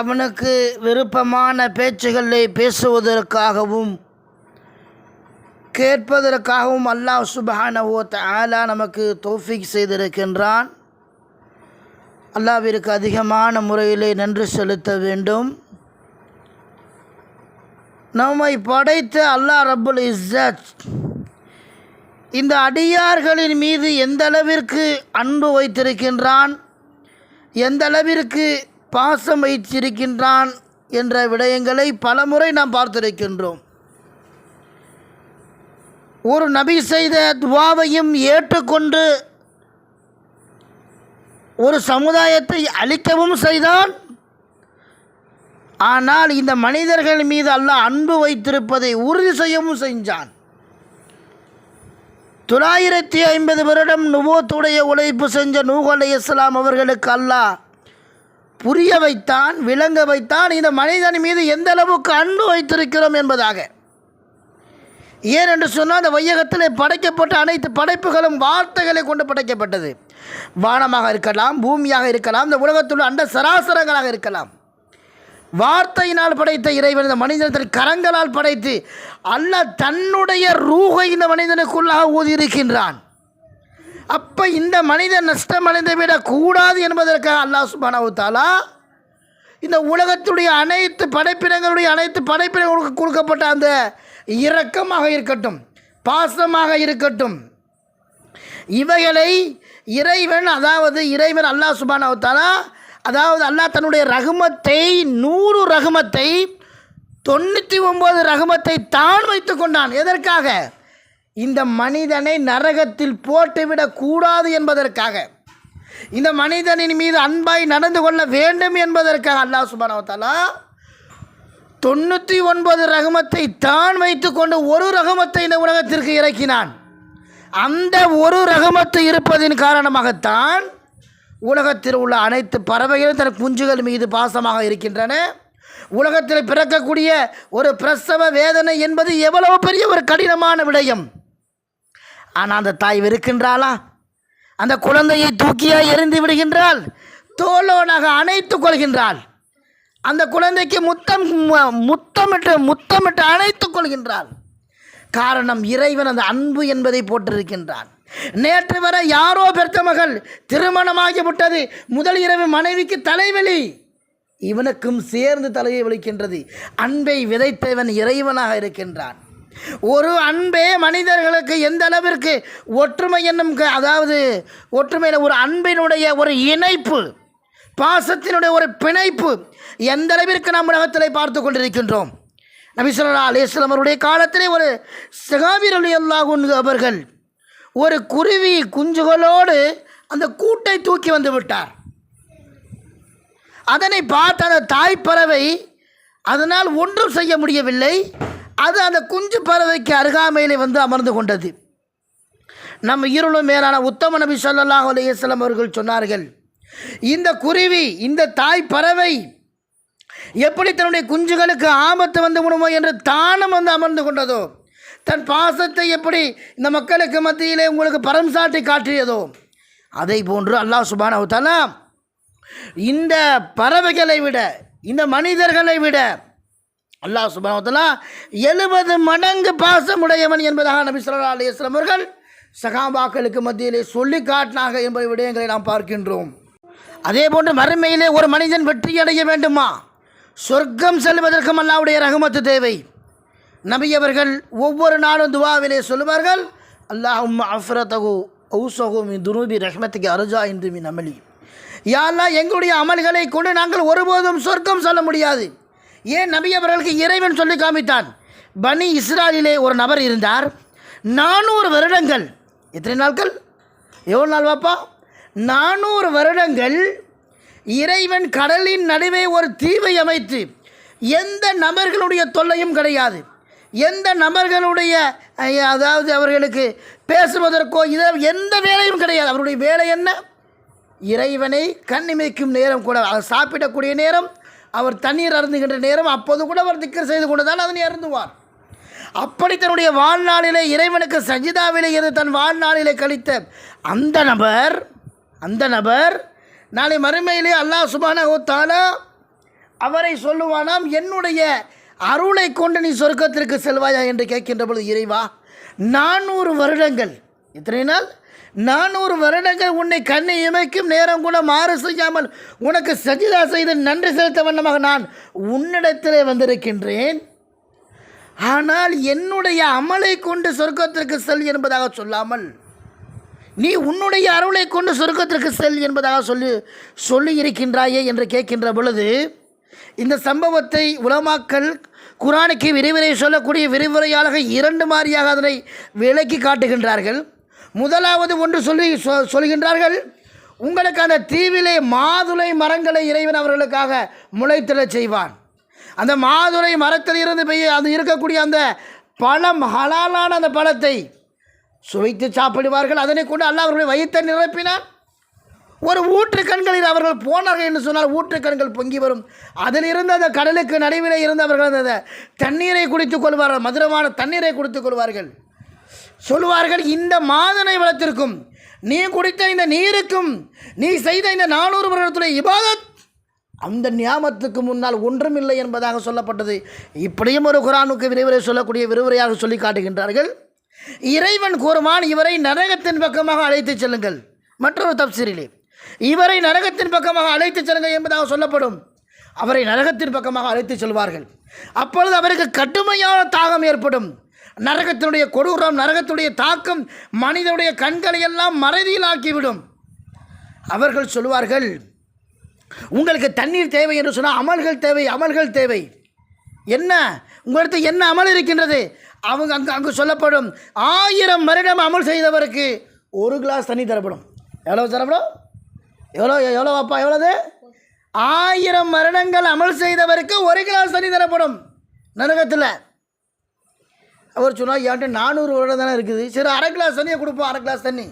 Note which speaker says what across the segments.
Speaker 1: அவனுக்கு விருப்பமான பேச்சுகளை பேசுவதற்காகவும் கேட்பதற்காகவும் அல்லாஹ் சுபஹானஹு ஆலா நமக்கு தோஃபிக் செய்திருக்கின்றான். அல்லாவிற்கு அதிகமான முறையிலே நன்றி செலுத்த வேண்டும். நம்மை படைத்த அல்லாஹ் ரபுல் இஸ்ஸத் இந்த அடியார்களின் மீது எந்த அளவிற்கு அன்பு வைத்திருக்கின்றான் எந்த அளவிற்கு பாசம் வைத்திருக்கின்றான் என்ற விடயங்களை பலமுறை நாம் பார்த்திருக்கின்றோம். ஒரு நபி செய்த துவாவையும் ஏற்றுக்கொண்டு ஒரு சமுதாயத்தை அழிக்கவும் செய்தான். ஆனால் இந்த மனிதர்கள் மீது அல்லாஹ் அன்பு வைத்திருப்பதை உறுதி செய்யவும் செஞ்சான். தொள்ளாயிரத்தி ஐம்பது வருடம் நுவோத்துடைய உழைப்பு செஞ்ச நூகலை இஸ்லாம் அவர்களுக்கு அல்லாஹ் புரிய வைத்தான் விளங்க வைத்தான் இந்த மனிதன் மீது எந்த அளவுக்கு அன்பு வைத்திருக்கிறோம் என்பதாக. ஏன் என்று சொன்னால் அந்த வையகத்தில் படைக்கப்பட்ட அனைத்து படைப்புகளும் வார்த்தைகளை கொண்டு படைக்கப்பட்டது. வானமாக இருக்கலாம் பூமியாக இருக்கலாம் இந்த உலகத்தில் அண்ட சராசரங்களாக இருக்கலாம். வார்த்தையினால் படைத்த இறைவன் இந்த மனிதனத்தில் கரங்களால் படைத்து அல்ல தன்னுடைய ரூகை இந்த மனிதனுக்குள்ளாக ஊதியிருக்கின்றான். அப்போ இந்த மனிதன் நஷ்டமடைந்து விடக்கூடாது என்பதற்காக அல்லாஹ் சுபானவு தாலா இந்த உலகத்துடைய அனைத்து படைப்பினங்களுடைய அனைத்து படைப்பினங்களுக்கு கொடுக்கப்பட்ட அந்த இரக்கமாக இருக்கட்டும் பாசமாக இருக்கட்டும். இவைகளை இறைவன் அதாவது இறைவன் அல்லாஹ் சுபானவு தாலா அதாவது அல்லாஹ் தன்னுடைய ரகுமத்தை நூறு ரகுமத்தை தொண்ணூற்றி ஒம்பது ரகுமத்தை தான் வைத்து கொண்டான். எதற்காக? இந்த மனிதனை நரகத்தில் போட்டுவிடக் கூடாது என்பதற்காக. இந்த மனிதனின் மீது அன்பாய் நடந்து கொள்ள வேண்டும் என்பதற்காக அல்லாஹ் சுபானவத்தாலா தொண்ணூற்றி ஒன்பது ரகமத்தை தான் வைத்துக்கொண்டு ஒரு ரகமத்தை இந்த உலகத்திற்கு இறக்கினான். அந்த ஒரு ரகமத்து இருப்பதின் காரணமாகத்தான் உலகத்தில் உள்ள அனைத்து பறவைகளும் தன் குஞ்சுகள் மீது பாசமாக இருக்கின்றன. உலகத்தில் பிறக்கக்கூடிய ஒரு பிரசவ வேதனை என்பது எவ்வளவு பெரிய ஒரு கடினமான விடயம். ஆனால் அந்த தாய் வெறுக்கின்றாளா? அந்த குழந்தையை தூக்கியா எறிந்து விடுகின்றாள்? தோளோனாக அணைத்து கொள்கின்றாள். அந்த குழந்தைக்கு முத்தம் முத்தமிட்டு முத்தமிட்டு அணைத்து கொள்கின்றாள். காரணம் இறைவன் அந்த அன்பு என்பதை போட்டிருக்கின்றான் நேற்று வரை யாரோ பெருத்த மகள் திருமணமாகி விட்டது. முதல் இரவு மனைவிக்கு தலைவலி. இவனுக்கும் சேர்ந்து தலையை வலிக்கின்றது. அன்பை விதைத்தவன் இறைவனாக இருக்கின்றான். ஒரு அன்பே மனிதர்களுக்கு எந்த அளவிற்கு ஒற்றுமை என்னும் அதாவது ஒற்றுமையில் ஒரு அன்பினுடைய ஒரு இணைப்பு பாசத்தினுடைய ஒரு பிணைப்பு எந்த அளவிற்கு நம் உலகத்தில் பார்த்து கொண்டிருக்கின்றோம். நபிசுல்லா அலிஸ்லாம் அவருடைய காலத்திலே ஒரு சகாபிர் அலி அல்லாஹ் அவர்கள் ஒரு குருவி குஞ்சுகளோடு அந்த கூட்டை தூக்கி வந்து விட்டார். அதனை பார்த்த அந்த தாய் பறவை அதனால் ஒன்றும் செய்ய முடியவில்லை. அது அந்த குஞ்சு பறவைக்கு அருகாமையிலே வந்து அமர்ந்து கொண்டது. நம்ம இருளும் மேலான உத்தம நபி ஸல்லல்லாஹு அலையம் அவர்கள் சொன்னார்கள் இந்த குருவி இந்த தாய் பறவை எப்படி தன்னுடைய குஞ்சுகளுக்கு ஆபத்து வந்து விடுமோ என்று தானும் வந்து அமர்ந்து கொண்டதோ தன் பாசத்தை எப்படி இந்த மக்களுக்கு மத்தியிலே உங்களுக்கு பரம் சாட்டி காட்டியதோ அதை போன்று அல்லாஹ் சுபான தஆலா இந்த பறவைகளை விட இந்த மனிதர்களை விட அல்லாஹ் சுபானவத்தலா எழுபது மடங்கு பாசமுடையவன் என்பதாக நபி சொல்லா அலிஸ்லாம் அவர்கள் சகாபாக்களுக்கு மத்தியிலே சொல்லி காட்டினாக என்பது விடயங்களை நாம் பார்க்கின்றோம். அதே போன்று மறுமையிலே ஒரு மனிதன் வெற்றி அடைய வேண்டுமா? சொர்க்கம் செல்வதற்கும் அல்லாவுடைய ரஹமத்து தேவை. நபி அவர்கள் ஒவ்வொரு நாளும் துவாவிலே சொல்லுவார்கள் அல்லாஹும் அஃப்ரதகு ஔசகும் துருபி ரஹ்மத்துக்கு அருஜா இன்று மின் அமளி யாரெல்லாம் எங்களுடைய அமல்களை கொண்டு நாங்கள் ஒருபோதும் சொர்க்கம் சொல்ல முடியாது. ஏன் நபி அவர்களுக்கு இறைவன் சொல்லி காமித்தான்? பனி இஸ்ராலிலே ஒரு நபர் இருந்தார். நானூறு வருடங்கள். எத்தனை நாட்கள்? எவ்வளோ நாள் வாப்பா நானூறு வருடங்கள் இறைவன் கடலின் நடுவே ஒரு தீவை அமைத்து எந்த நபர்களுடைய தொல்லையும் கிடையாது. எந்த நபர்களுடைய அதாவது அவர்களுக்கு பேசுவதற்கோ இதை எந்த வேலையும் கிடையாது. அவருடைய வேலை என்ன? இறைவனை கண்ணிமைக்கும் நேரம் கூட அவர் சாப்பிடக்கூடிய நேரம் அவர் தண்ணீர் அருந்துகின்ற நேரம் அப்போது கூட அவர் திக்கர் செய்து கொண்டுதான் அதனை அருந்துவார். அப்படி தன்னுடைய வாழ்நாளிலே இறைவனுக்கு சஜிதாவிலே இருந்து தன் வாழ்நாளிலே கழித்த அந்த நபர் அந்த நபர் நாளை மறுமையிலே அல்லாஹ் சுபானஹு அவரை சொல்லுவானாம் என்னுடைய அருளை கொண்டு நீ சொர்க்கத்திற்கு செல்வாயா? என்று கேட்கின்ற பொழுது இறைவா நானூறு வருடங்கள். இத்தனை நாள்? நானூறு வருடங்கள் உன்னை கண்ணை இமைக்கும் நேரம் கூட மாறு செய்யாமல் உனக்கு சஜிதா செய்து நன்றி செலுத்த வண்ணமாக நான் உன்னிடத்திலே வந்திருக்கின்றேன். ஆனால் என்னுடைய அமலை கொண்டு சொர்க்கத்திற்கு செல் என்பதாக சொல்லாமல் நீ உன்னுடைய அருளை கொண்டு சொர்க்கத்திற்கு செல் என்பதாக சொல்லி சொல்லி இருக்கின்றாயே என்று கேட்கின்ற பொழுது இந்த சம்பவத்தை உலமாக்கல் குரானுக்கு விரிவுரை சொல்லக்கூடிய விரிவுரையாளர்கள் இரண்டு மாதிரியாக அதனை விளக்கி காட்டுகின்றார்கள். முதலாவது ஒன்று சொல்லி சொ- சொல்கின்றார்கள். உங்களுக்கு அந்த தீவிலே மாதுளை மரங்களை இறைவன் அவர்களுக்காக முளைத்திடச் செய்வான். அந்த மாதுளை மரத்தில் இருந்து பெய்ய அது இருக்கக்கூடிய அந்த பழம் ஹலாலான அந்த பழத்தை சுவைத்து சாப்பிடுவார்கள். அதனை கொண்டு அல்ல அவர்களை வயிற்றை நிரப்பினான். ஒரு ஊற்று கண்களில் அவர்கள் போனார்கள் என்று சொன்னால் ஊற்று கண்கள் பொங்கி வரும். அதில் இருந்து அந்த கடலுக்கு நடுவிலே இருந்து அவர்கள் அந்த தண்ணீரை குடித்துக் கொள்வார்கள். மதுரமான தண்ணீரை குடித்துக் கொள்வார்கள். சொல்லுவார்கள் இந்த மாதனை வளத்திற்கும் நீ குடித்த இந்த நீருக்கும் நீ செய்த இந்த நானூறு வருடத்துடைய இபாதத் அந்த நியாமத்துக்கு முன்னால் ஒன்றுமில்லை என்பதாக சொல்லப்பட்டது. இப்படியும் ஒரு குரானுக்கு விரிவுரை சொல்லக்கூடிய விரிவுரையாக சொல்லி காட்டுகின்றார்கள். இறைவன் கூறுமான் இவரை நரகத்தின் பக்கமாக அழைத்துச் செல்லுங்கள். மற்றொரு தப்சீரிலே இவரை நரகத்தின் பக்கமாக அழைத்துச் செல்லுங்கள் என்பதாக சொல்லப்படும். அவரை நரகத்தின் பக்கமாக அழைத்துச் செல்வார்கள். அப்பொழுது அவருக்கு கடுமையான தாகம் ஏற்படும். நரகத்தினுடைய கொடூரம் நரகத்துடைய தாக்கம் மனிதனுடைய கண்களை எல்லாம் மறதியிலாக்கிவிடும். அவர்கள் சொல்வார்கள் உங்களுக்கு தண்ணீர் தேவை என்று சொன்னால் அமல்கள் தேவை அமல்கள் தேவை. என்ன? உங்களிடத்து என்ன அமல் இருக்கின்றது? அவங்க அங்கு அங்கு சொல்லப்படும் ஆயிரம் வருடம் அமல் செய்தவருக்கு ஒரு கிளாஸ் தண்ணி தரப்படும். எவ்வளோ தரப்படும்? எவ்வளோ எவ்வளோ அப்பா எவ்வளோது ஆயிரம் வருடங்கள் அமல் செய்தவருக்கு ஒரு கிளாஸ் தண்ணி தரப்படும் நரகத்தில். அவர் சொன்னால் என்கிட்ட நானூறு வருடம் தானே இருக்குது? சரி அரை கிளாஸ் தண்ணியை கொடுப்போம் அரை கிளாஸ் தண்ணி.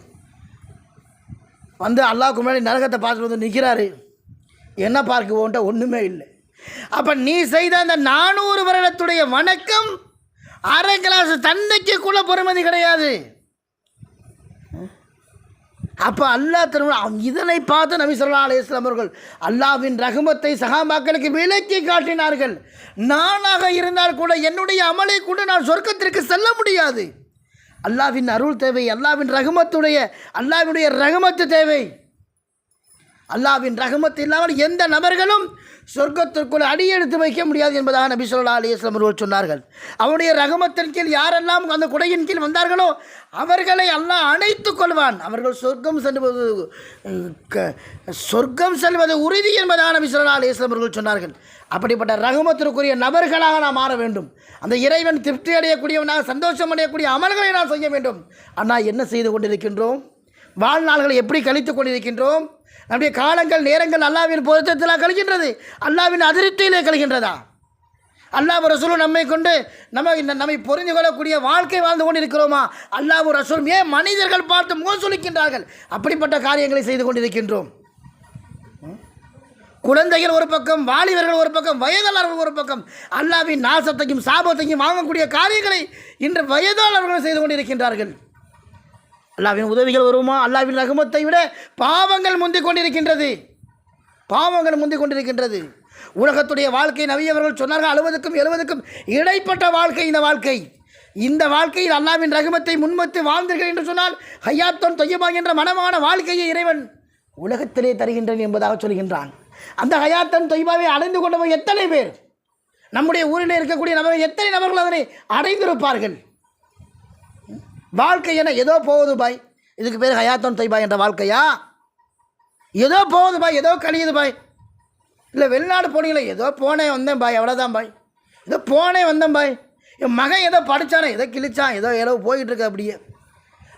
Speaker 1: வந்து அல்லாவுக்கு முன்னாடி நரகத்தை பார்த்துட்டு வந்து நிற்கிறாரு என்ன பார்க்க ஒன்றுமே இல்லை. அப்போ நீ செய்த அந்த நானூறு வருடத்துடைய வணக்கம் அரை கிளாஸ் தண்ணிக்கு கூட பொறுமதி கிடையாது. அப்போ அல்லாஹ் திருமணம் இதனை பார்த்து நபி சொல்லா அலையம் அவர்கள் அல்லாவின் ரகுமத்தை சகாபாக்களுக்கு விலக்கி காட்டினார்கள். நானாக இருந்தால் கூட என்னுடைய அமலை கூட நான் சொர்க்கத்திற்கு செல்ல முடியாது. அல்லாவின் அருள் தேவை அல்லாவின் ரகுமத்துடைய அல்லாவினுடைய ரகுமத்து தேவை. அல்லாவின் ரகமத்து இல்லாமல் எந்த நபர்களும் சொர்க்கத்திற்குள் அடியெடுத்து வைக்க முடியாது என்பதாக நபி சொல்லா அலிஸ்லாம் அவர்கள் சொன்னார்கள். அவருடைய ரகமத்தின் கீழ் யாரெல்லாம் அந்த குடையின் கீழ் வந்தார்களோ அவர்களை அல்லாஹ் அணைத்து கொள்வான். அவர்கள் சொர்க்கம் செல்வது க- சொர்க்கம் செல்வது உறுதி என்பதாக நபி சொல்லா அலிஸ்லாம் அவர்கள் சொன்னார்கள். அப்படிப்பட்ட ரகமத்திற்குரிய நபர்களாக நாம் மாற வேண்டும். அந்த இறைவன் திருப்தி அடையக்கூடியவனாக சந்தோஷம் அடையக்கூடிய அமல்களை நாம் செய்ய வேண்டும். ஆனால் என்ன செய்து கொண்டிருக்கின்றோம்? வாழ்நாள்களை எப்படி கழித்து கொண்டிருக்கின்றோம்? நம்முடைய காலங்கள் நேரங்கள் அல்லாவின் பொருத்தத்தில் கழிக்கின்றது. அல்லாவின் அதிருப்தியிலே கழிகின்றதா அல்லாஹ் ரசூலும் நம்மை கொண்டு நம்ம இந்த நம்மை புரிந்து கொள்ளக்கூடிய வாழ்க்கை வாழ்ந்து கொண்டிருக்கிறோமா? அல்லாஹ் ரசூலும் ஏன் மனிதர்கள் பார்த்து மோசொலிக்கின்றார்கள் அப்படிப்பட்ட காரியங்களை செய்து கொண்டிருக்கின்றோம். குழந்தைகள் ஒரு பக்கம் வாலிபர்கள் ஒரு பக்கம் வயதாளர்கள் ஒரு பக்கம் அல்லாவின் நாசத்தையும் சாபத்தையும் வாங்கக்கூடிய காரியங்களை இன்று வயதாளர்கள் செய்து கொண்டிருக்கின்றார்கள். அல்லாவின் உதவிகள் வருமா? அல்லாவின் ரகுமத்தை விட பாவங்கள் முந்திக் கொண்டிருக்கின்றது. பாவங்கள் முந்திக் கொண்டிருக்கின்றது. உலகத்துடைய வாழ்க்கை நவியவர்கள் சொன்னார்கள் அறுபதுக்கும் எழுபதுக்கும் இடைப்பட்ட வாழ்க்கை இந்த வாழ்க்கை. இந்த வாழ்க்கையில் அல்லாவின் ரகுமத்தை முன்மத்து வாழ்ந்தீர்கள் என்று சொன்னால் ஹையாத்தன் தொய்யபா என்ற மனமான வாழ்க்கையை இறைவன் உலகத்திலே தருகின்றேன் என்பதாக சொல்கின்றான். அந்த ஹயாத்தன் தொய்பாவை அடைந்து கொண்டவன் எத்தனை பேர்? நம்முடைய ஊரில் இருக்கக்கூடிய நபர்கள் எத்தனை நபர்கள் அதனை அடைந்திருப்பார்கள்? வாழ்க்கை என்ன? ஏதோ போகுது பாய். இதுக்கு பேர் ஹயாத்தோன் தொய்பா என்ற வாழ்க்கையா? ஏதோ போகுது பாய். ஏதோ கழியுது பாய். இல்லை வெளிநாடு போனீங்களே ஏதோ போனேன் வந்தேன் பாய். அவ்வளோதான் பாய். ஏதோ போனேன் வந்தேன் பாய். என் மகன் ஏதோ படித்தானே ஏதோ கிழிச்சான் ஏதோ ஏதோ போயிட்டு இருக்கு அப்படியே.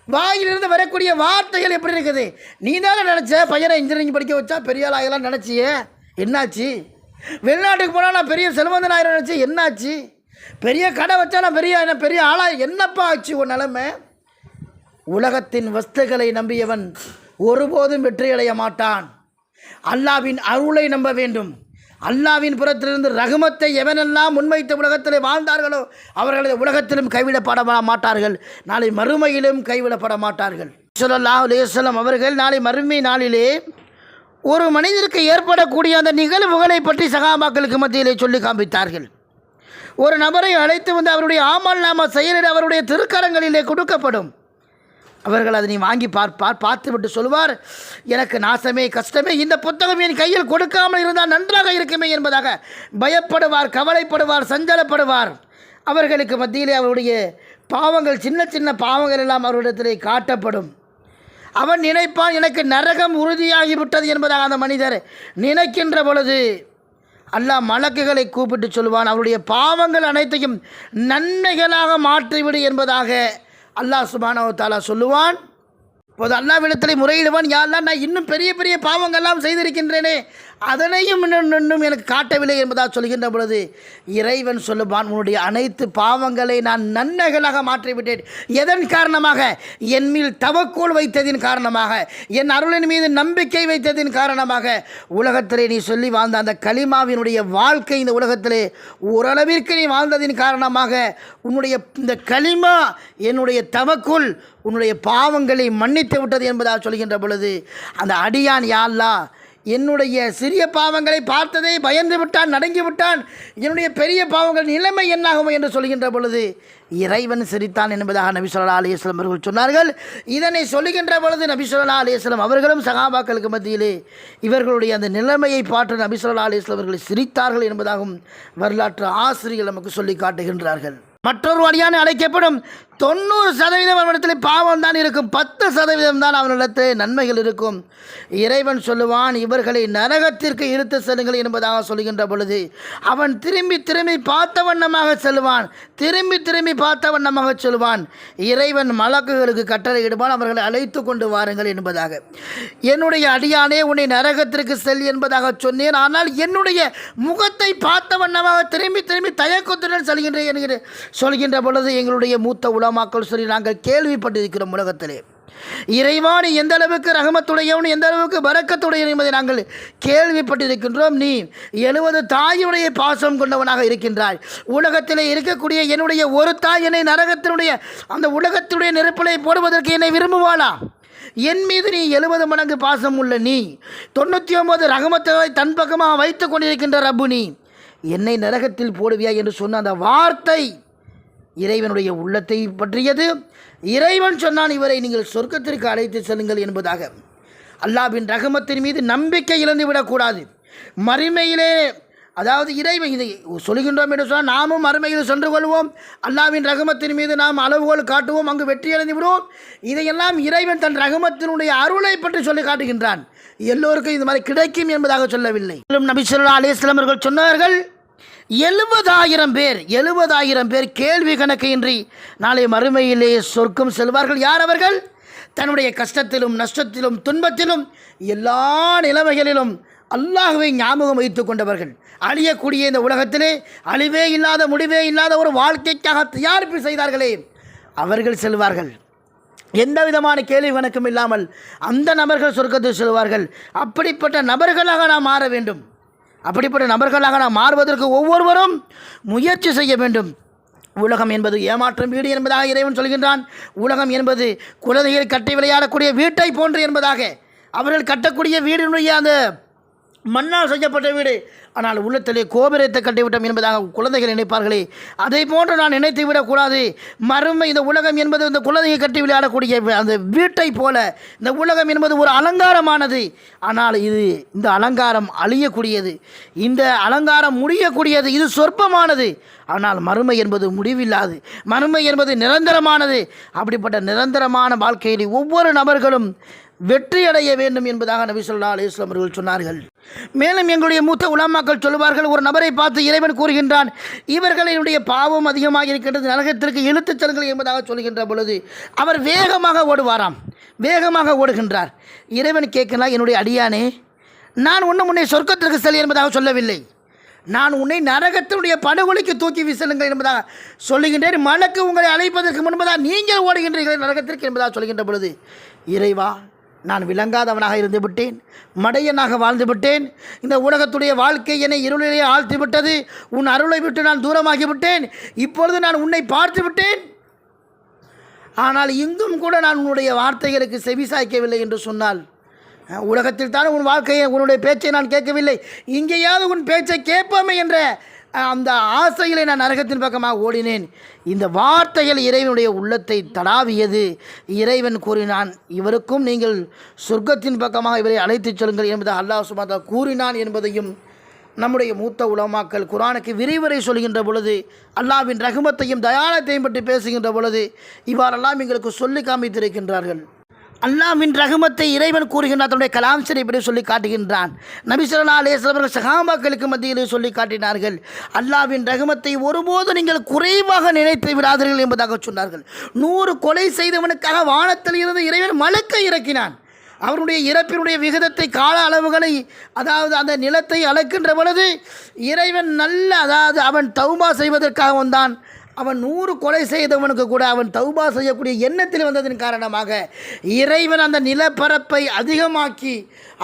Speaker 1: வாயிலிருந்து வரக்கூடிய வார்த்தைகள் எப்படி இருக்குது? நீ தானே நினச்ச பையனை இன்ஜினியரிங் படிக்க வச்சா பெரிய ஆள் ஆகலாம் நினச்சியே. என்னாச்சு? வெளிநாட்டுக்கு போனால் நான் பெரிய செல்வந்தன் ஆயிரம் நினச்சி என்னாச்சு? பெரிய கடை வச்சா நான் பெரிய என்ன பெரிய ஆளாக என்னப்பா ஆச்சு உன் நிலைமை? உலகத்தின் வஸ்துகளை நம்பியவன் ஒருபோதும் வெற்றியடைய மாட்டான். அல்லாவின் அருளை நம்ப வேண்டும். அல்லாவின் புறத்திலிருந்து ரகுமத்தை எவனெல்லாம் முன்வைத்த உலகத்திலே வாழ்ந்தார்களோ அவர்களது உலகத்திலும் கைவிடப்பட மாட்டார்கள். நாளை மறுமையிலும் கைவிடப்பட மாட்டார்கள். சொல்லல்லா அலைஹி அவர்கள் நாளை மறுமை நாளிலே ஒரு மனிதருக்கு ஏற்படக்கூடிய அந்த நிகழ்வுகளை பற்றி சகாபாக்களுக்கு மத்தியிலே சொல்லி காண்பித்தார்கள். ஒரு நபரை அழைத்து வந்து அவருடைய ஆமல் நாம செயலில் அவருடைய திருக்கரங்களிலே கொடுக்கப்படும். அவர்கள் அதனை வாங்கி பார்ப்பார் பார்த்து விட்டு சொல்வார் எனக்கு நாசமே கஷ்டமே இந்த புத்தகம் என் கையில் கொடுக்காமல் இருந்தால் நன்றாக இருக்குமே என்பதாக பயப்படுவார் கவலைப்படுவார் சஞ்சலப்படுவார். அவர்களுக்கு மத்தியிலே அவருடைய பாவங்கள் சின்ன சின்ன பாவங்கள் எல்லாம் அவரிடத்திலே காட்டப்படும். அவன் நினைப்பான் எனக்கு நரகம் உறுதியாகிவிட்டது என்பதாக அந்த மனிதர் நினைக்கின்ற பொழுது அல்லாஹ் மலக்குகளை கூப்பிட்டு சொல்வான் அவருடைய பாவங்கள் அனைத்தையும் நன்மைகளாக மாற்றிவிடு என்பதாக அல்லாஹ் சுபானவ தாலா சொல்லுவான். இப்போது அல்லாவிடத்தில் முறையிடுவான். யாரெல்லாம் நான் இன்னும் பெரிய பெரிய பாவங்கள்லாம் செய்திருக்கின்றேனே. அதனையும் இன்னும் இன்னும் எனக்கு காட்டவில்லை என்பதாக சொல்கின்ற பொழுது இறைவன் சொல்லுவான் உன்னுடைய அனைத்து பாவங்களை நான் நன்மைகளாக மாற்றிவிட்டேன். எதன் காரணமாக? என் மீது தவக்கோல் வைத்ததின் காரணமாக என் அருளின் மீது நம்பிக்கை வைத்ததின் காரணமாக. உலகத்திலே நீ சொல்லி வாழ்ந்த அந்த களிமாவினுடைய வாழ்க்கை இந்த உலகத்திலே ஓரளவிற்கு நீ வாழ்ந்ததின் காரணமாக உன்னுடைய இந்த களிமா என்னுடைய தவக்குள் உன்னுடைய பாவங்களை மன்னித்து விட்டது என்பதாக சொல்கின்ற பொழுது அந்த அடியான் யாழ்லாம் என்னுடைய சிறிய பாவங்களை பார்த்ததை பயந்து விட்டான் நடுங்கி விட்டான் என்னுடைய பெரிய பாவங்கள் நிலைமை என்னாகும் என்று சொல்கின்ற பொழுது இறைவன் சிரித்தான் என்பதாக நபி சொல்லா அவர்கள் சொன்னார்கள். இதனை சொல்லுகின்ற பொழுது நபி சொல்லா அவர்களும் சகாபாக்களுக்கு மத்தியிலே இவர்களுடைய அந்த நிலைமையை பார்த்து நபி சொல்லா அவர்கள் சிரித்தார்கள் என்பதாகவும் வரலாற்று ஆசிரியர்கள் நமக்கு சொல்லி காட்டுகின்றார்கள். மற்றொரு வழியான அழைக்கப்படும் தொண்ணூறு சதவீதம் அவனிடத்தில் பாவம் தான் இருக்கும். பத்து சதவீதம் தான் அவனிடத்தில் நன்மைகள் இருக்கும். இறைவன் சொல்லுவான் இவர்களை நரகத்திற்கு இழுத்து செல்லுங்கள் என்பதாக சொல்கின்ற பொழுது அவன் திரும்பி திரும்பி பார்த்த வண்ணமாக செல்வான் திரும்பி திரும்பி பார்த்த வண்ணமாக சொல்வான் இறைவன் மலக்குகளுக்கு கட்டளையிடுவான் அவர்களை அழைத்து கொண்டு வாருங்கள் என்பதாக. என்னுடைய அடியானே உன்னை நரகத்திற்கு செல் என்பதாக சொன்னேன். ஆனால் என்னுடைய முகத்தை பார்த்த வண்ணமாக திரும்பி திரும்பி தயக்கத்துடன் செல்கின்றேன் என்கிற சொல்கின்ற பொழுது எங்களுடைய மூத்த உலமாக்கள் சொல்லி நாங்கள் கேள்விப்பட்டிருக்கிறோம் உலகத்திலே. இறைவான் எந்த அளவுக்கு ரகமத்துடையவன் எந்த அளவுக்கு பறக்கத்துடையவன் என்பதை நாங்கள் கேள்விப்பட்டிருக்கின்றோம். நீ எழுபது தாயுடைய பாசம் கொண்டவனாக இருக்கின்றாய். உலகத்திலே இருக்கக்கூடிய என்னுடைய ஒரு தாய் என்னை நரகத்தினுடைய அந்த உலகத்துடைய நெருப்பிலை போடுவதற்கு என்னை விரும்புவாளா? என் மீது நீ எழுபது மடங்கு பாசம் உள்ள நீ தொண்ணூற்றி ஒன்பது ரகமத்தை தன் பக்கமாக வைத்து கொண்டிருக்கின்ற ரப்பு நீ என்னை நரகத்தில் போடுவியா என்று சொன்ன அந்த வார்த்தை இறைவனுடைய உள்ளத்தை பற்றியது. இறைவன் சொன்னான் இவரை நீங்கள் சொர்க்கத்திற்கு அழைத்து செல்லுங்கள் என்பதாக. அல்லாவின் ரகமத்தின் மீது நம்பிக்கை இழந்து விடக்கூடாது. மறுமையிலே அதாவது இறைவன் இதை சொல்கின்றோம் என்று சொன்னால் நாமும் மறுமையில் சென்று கொள்வோம். அல்லாவின் ரகமத்தின் மீது நாம் அளவுகோல் காட்டுவோம் அங்கு வெற்றி அடைந்து விடுவோம். இதையெல்லாம் இறைவன் தன் ரகமத்தினுடைய அருளை பற்றி சொல்லி காட்டுகின்றான். எல்லோருக்கும் இது மாதிரி கிடைக்கும் என்பதாக சொல்லவில்லை. நபி சொல்லா அலிஸ்லாம் சொன்னார்கள் எழுபதாயிரம் பேர் எழுபதாயிரம் பேர் கேள்வி கணக்கின்றி நாளை மறுமையிலே சொர்க்கம் செல்வார்கள். யார் அவர்கள்? தன்னுடைய கஷ்டத்திலும் நஷ்டத்திலும் துன்பத்திலும் எல்லா நிலைமைகளிலும் அல்லாஹுவை ஞாபகம் வைத்து கொண்டவர்கள். அழியக்கூடிய இந்த உலகத்திலே அழிவே இல்லாத முடிவே இல்லாத ஒரு வாழ்க்கைக்காக தயாரிப்பு செய்தார்களே அவர்கள் செல்வார்கள். எந்த விதமான கேள்வி கணக்கும் இல்லாமல் அந்த நபர்கள் சொர்க்கத்தில் செல்வார்கள். அப்படிப்பட்ட நபர்களாக நாம் மாற வேண்டும். அப்படிப்பட்ட நபர்களாக நாம் மாறுவதற்கு ஒவ்வொருவரும் முயற்சி செய்ய வேண்டும். உலகம் என்பது ஏமாற்றம் வீடு என்பதாக இறைவன் சொல்கின்றான். உலகம் என்பது குழந்தைகள் கட்டி விளையாடக்கூடிய வீட்டை போன்று என்பதாக. அவர்கள் கட்டக்கூடிய வீடினுடைய அந்த மண்ணால் செய்யப்பட்ட வீடு. ஆனால் உள்ளத்திலே கோபுரத்தை கட்டிவிட்டோம் என்பதாக குழந்தைகள் நினைப்பார்களே. அதை போன்று நான் நினைத்து விடக்கூடாது. மறுமை இந்த உலகம் என்பது இந்த குழந்தையை கட்டி விளையாடக்கூடிய அந்த வீட்டை போல. இந்த உலகம் என்பது ஒரு அலங்காரமானது. ஆனால் இது இந்த அலங்காரம் அழியக்கூடியது. இந்த அலங்காரம் முடியக்கூடியது. இது சொற்பமானது. ஆனால் மறுமை என்பது முடிவில்லாது. மறுமை என்பது நிரந்தரமானது. அப்படிப்பட்ட நிரந்தரமான வாழ்க்கையில் ஒவ்வொரு நபர்களும் வெற்றி அடைய வேண்டும் என்பதாக நபி சொல்லா அலிஸ்லாம் அவர்கள் சொன்னார்கள். மேலும் எங்களுடைய மூத்த உலமாக்கள் சொல்லுவார்கள் ஒரு நபரை பார்த்து இறைவன் கூறுகின்றான் இவர்களினுடைய பாவம் அதிகமாக இருக்கின்றது நரகத்திற்கு இழுத்துச் செல்கள் என்பதாக சொல்கின்ற பொழுது அவர் வேகமாக ஓடுவாராம். வேகமாக ஓடுகின்றார். இறைவன் கேட்கலாம் என்னுடைய அடியானே நான் ஒன்றும் உன்னை சொர்க்கத்திற்கு செல் என்பதாக சொல்லவில்லை. நான் உன்னை நரகத்தினுடைய படுகொலைக்கு தூக்கி வீசலுங்கள் என்பதாக சொல்லுகின்றேன். மலக்கு உங்களை அழைப்பதற்கு முன்பதாக நீங்கள் ஓடுகின்றீர்கள் நரகத்திற்கு என்பதாக சொல்கின்ற பொழுது இறைவா நான் விளங்காதவனாக இருந்து விட்டேன். மடையனாக வாழ்ந்து விட்டேன். இந்த உலகத்துடைய வாழ்க்கை என்னை இருளிலே ஆழ்த்தி விட்டது. உன் அருளை விட்டு நான் தூரமாகி விட்டேன். இப்பொழுது நான் உன்னை பார்த்து விட்டேன். ஆனால் இங்கும் கூட நான் உன்னுடைய வார்த்தைகளுக்கு செவிசாய்க்கவில்லை என்று சொன்னால் உலகத்தில் தான் உன் வாழ்க்கையை உன்னுடைய பேச்சை நான் கேட்கவில்லை. இங்கேயாவது உன் பேச்சை கேட்போமே என்ற அந்த ஆசைகளை நான் நரகத்தின் பக்கமாக ஓடினேன். இந்த வார்த்தைகள் இறைவனுடைய உள்ளத்தை தடாவியது. இறைவன் கூறினான் இவருக்கும் நீங்கள் சொர்க்கத்தின் பக்கமாக இவரை அழைத்துச் செல்லுங்கள் என்பதை அல்லாஹ் சுமாதா கூறினான் என்பதையும் நம்முடைய மூத்த உலமாக்கள் குரானுக்கு விரிவுரை சொல்கின்ற பொழுது அல்லாவின் ரகுமத்தையும் தயானத்தையும் பற்றி பேசுகின்ற பொழுது இவ்வாறெல்லாம் எங்களுக்கு சொல்லி காமித்திருக்கின்றார்கள். அல்லாவின் ரகுமத்தை இறைவன் கூறுகின்றார் தன்னுடைய கலாம் ஷரீஃபிலே சொல்லி காட்டுகின்றான். நபிசல்லா அலேஸ்வர்கள் சகாபாக்களுக்கு மத்தியில் சொல்லி காட்டினார்கள் அல்லாவின் ரகுமத்தை ஒருபோது நீங்கள் குறைவாக நினைத்து விடாதீர்கள் என்பதாக சொன்னார்கள். நூறு கொலை செய்தவனுக்காக வானத்தில் இருந்து இறைவன் மலக்கை இறக்கினான். அவருடைய இறப்பினுடைய விகிதத்தை கால அளவுகளை அதாவது அந்த நிலத்தை அளக்கின்ற பொழுது இறைவன் நல்ல அதாவது அவன் தௌமா செய்வதற்காக வந்தான். அவன் நூறு கொலை செய்தவனுக்கு கூட அவன் தௌபா செய்யக்கூடிய எண்ணத்தில் வந்ததன் காரணமாக இறைவன் அந்த நிலப்பரப்பை அதிகமாக்கி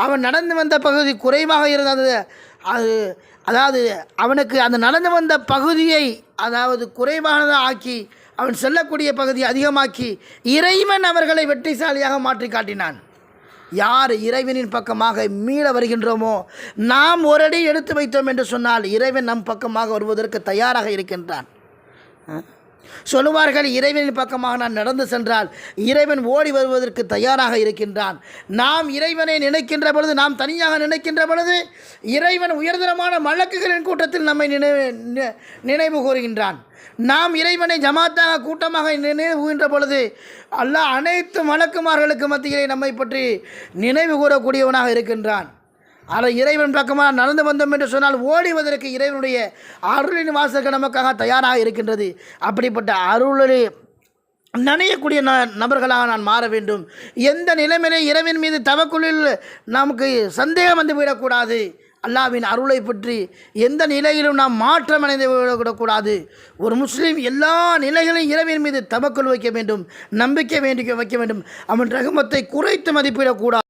Speaker 1: அவன் நடந்து வந்த பகுதி குறைவாக இருந்தது. அது அதாவது அவனுக்கு அந்த நடந்து வந்த பகுதியை அதாவது குறைவானதாக ஆக்கி அவன் செல்லக்கூடிய பகுதியை அதிகமாக்கி இறைவன் அவர்களை வெற்றிசாலியாக மாற்றி காட்டினான். யார் இறைவனின் பக்கமாக மீள வருகின்றோமோ நாம் ஒரு அடி எடுத்து வைத்தோம் என்று சொன்னால் இறைவன் நம் பக்கமாக வருவதற்கு தயாராக இருக்கின்றான். சொல்லுவார்கள் இறைவனின் பக்கமாக நான் நடந்து சென்றால் இறைவன் ஓடி வருவதற்கு தயாராக இருக்கின்றான். நாம் இறைவனை நினைக்கின்ற பொழுது நாம் தனியாக நினைக்கின்ற பொழுது இறைவன் உயர்தரமான மலக்குகளின் கூட்டத்தில் நம்மை நினைவு நினைவு கூறுகின்றான். நாம் இறைவனை ஜமாத்தாக கூட்டமாக நினைவுகின்ற பொழுது அல்லாஹ் அனைத்து மலக்குமார்களுக்கு மத்தியிலே நம்மை பற்றி நினைவு கூறக்கூடியவனாக இருக்கின்றான். ஆனால் இறைவன் பக்கமாக நடந்து வந்தோம் என்று சொன்னால் ஓடிவதற்கு இறைவனுடைய அருளின் வாசல்கள் நமக்காக தயாராக இருக்கின்றது. அப்படிப்பட்ட அருளை நனையக்கூடிய ந நபர்களாக நான் மாற வேண்டும். எந்த நிலைமையிலே இறைவன் மீது தவக்குள்ளில் நமக்கு சந்தேகம் வந்து விடக்கூடாது அல்லாவின் அருளை பற்றி எந்த நிலையிலும் நாம் மாற்றம் அடைந்து விடக்கூடாது ஒரு முஸ்லீம் எல்லா நிலைகளையும் இறைவின் மீது தவக்குள் வைக்க வேண்டும். நம்பிக்கை வேண்டி வைக்க வேண்டும். அவன் ரகுமத்தை குறைத்து மதிப்பிடக்கூடாது.